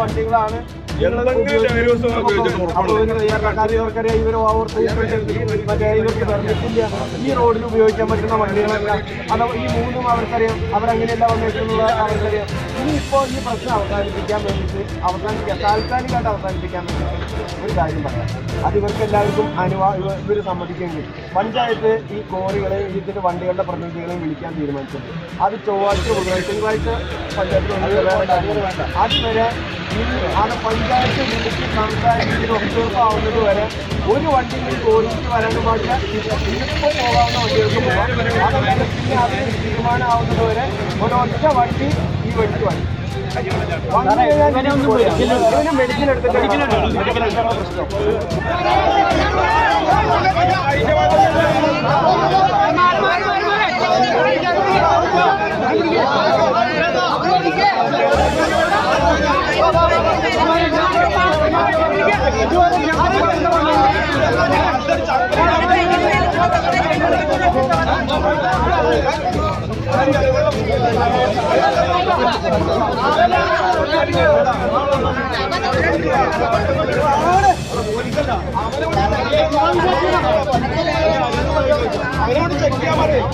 വണ്ടികളാണ്. ഈ റോഡിൽ ഉപയോഗിക്കാൻ പറ്റുന്ന വണ്ടികളല്ല അത് ഈ മൂന്നും അവർക്കറിയാം അവരങ്ങനെയല്ല വന്നേക്കുന്നത് അവർക്കറിയാം ഇനിയിപ്പോൾ ഈ പ്രശ്നം അവസാനിപ്പിക്കാൻ വേണ്ടിയിട്ട് അവസാനിക്കാൻ താൽക്കാലികമായിട്ട് അവസാനിപ്പിക്കാൻ വേണ്ടിയിട്ട് ഒരു കാര്യം പറയാം അത് ഇവർക്ക് എല്ലാവർക്കും അനുവാ ഇവർ സമ്മതിക്കുമെങ്കിൽ പഞ്ചായത്ത് ഈ കോറികളെ ഇതിന്റെ വണ്ടികളുടെ പ്രതിനിധികളെയും വിളിക്കാൻ തീരുമാനിച്ചിട്ടുണ്ട് അത് ചൊവ്വാഴ്ച ബുധനാഴ്ച പഞ്ചായത്ത് അതുവരെ അത് പഞ്ചായത്ത് വിളിച്ച് സംസാരിച്ച് ഒത്തുതീർപ്പാവുന്നത് വരെ ഒരു വണ്ടി ഈ കോറിക്ക് വരാനും പാടില്ല. ഇന്നിപ്പോൾ പോകാവുന്ന വണ്ടികൾക്ക് പോകാം. അതല്ലാതെ പിന്നെ തീരുമാനമാവുന്നത് വരെ ഒരൊറ്റ വണ്ടി ഈ വഴിക്ക് വണ്ടി വന്നു കഴിഞ്ഞാൽ ഇവന് മെഡിസിൻ എടുത്തിട്ട് പ്രശ്നം. അവരോട് ചെക്ക് ചെയ്യാൻ പറയും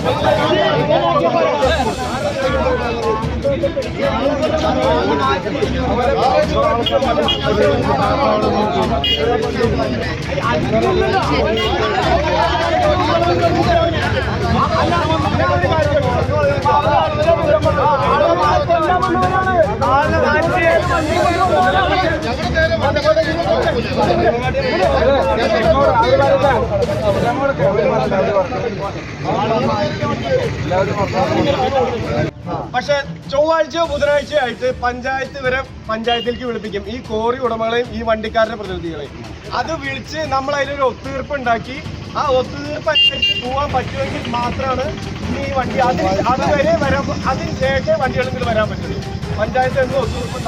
എല്ലാവരും പക്ഷെ ചൊവ്വാഴ്ചയോ ബുധനാഴ്ചയോ ആയിട്ട് പഞ്ചായത്ത് വരെ പഞ്ചായത്തിലേക്ക് വിളിപ്പിക്കും ഈ കോറി ഉടമകളെയും ഈ വണ്ടിക്കാരുടെ പ്രതിനിധികളെയും. അത് വിളിച്ച് നമ്മൾ അതിലൊരു ഒത്തുതീർപ്പ് ഉണ്ടാക്കി. ആ ഒത്തുതീർപ്പ് അനുസരിച്ച് പോകാൻ പറ്റുമെങ്കിൽ മാത്രമാണ് ഇനി ഈ വണ്ടി അത് അതുവരെ വരാൻ അതിന് ശേഷം വണ്ടികളിൽ വരാൻ പറ്റുള്ളൂ. പഞ്ചായത്ത് എന്ന് ഒത്തുതീർപ്പ്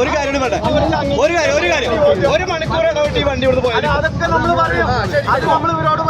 ഒരു കാര്യം ഒരു കാര്യം ഒരു കാര്യം. ഒരു മണിക്കൂർ ഇടവിട്ട് ഈ വണ്ടി കൊടുത്ത് പോയത് അതൊക്കെ നമ്മൾ പറയാം. അത് നമ്മൾ ഇവരോട്